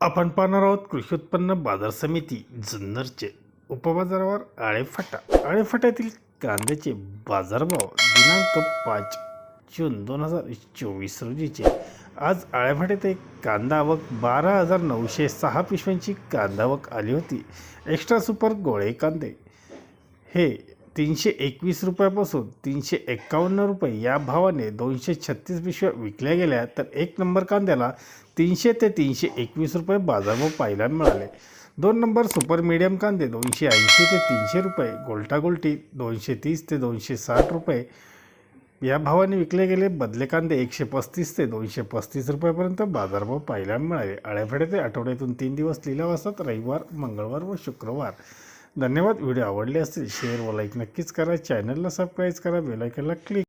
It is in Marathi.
आपण पाहणार आहोत कृषी उत्पन्न बाजार समिती जुन्नरचे उपबाजारावर आळेफाटा. आळेफाट्यातील कांद्याचे बाजारभाव दिनांक पाच जून दोन हजार चोवीस रोजीचे. आज आळेफाट्यात एक कांदा आवक बारा हजार नऊशे सहा पिशव्यांची कांदावक आली होती. एक्स्ट्रा सुपर गोळे कांदे. हे तीनशे एकवीस रुपयापासून तीनशे एक्कावन्न रुपये या भावाने दोनशे छत्तीस पिशव्या विकल्या गेल्या तर एक नंबर कांद्याला तीनशे ते तीनशे एकवीस रुपये बाजारभाव पाहायला मिळाले. दोन नंबर सुपर मीडियम कांदे दोनशे ऐंशी ते तीनशे रुपये गोल्टा गोल्टी दोनशे तीस ते दोनशे साठ रुपये या भावाने विकले गेले. बदले कांदे एकशे पस्तीस ते दोनशे पस्तीस रुपयापर्यंत बाजारभाव पाहायला मिळाले. आळ्याफेडे ते आठवड्यातून तीन दिवस लिहिल्या असतात रविवार मंगळवार व शुक्रवार. धन्यवाद. व्हिडिओ आवडले असतील शेअर व लाईक नक्कीच करा. चॅनलला सबस्क्राईब करा. बेलायकनला क्लिक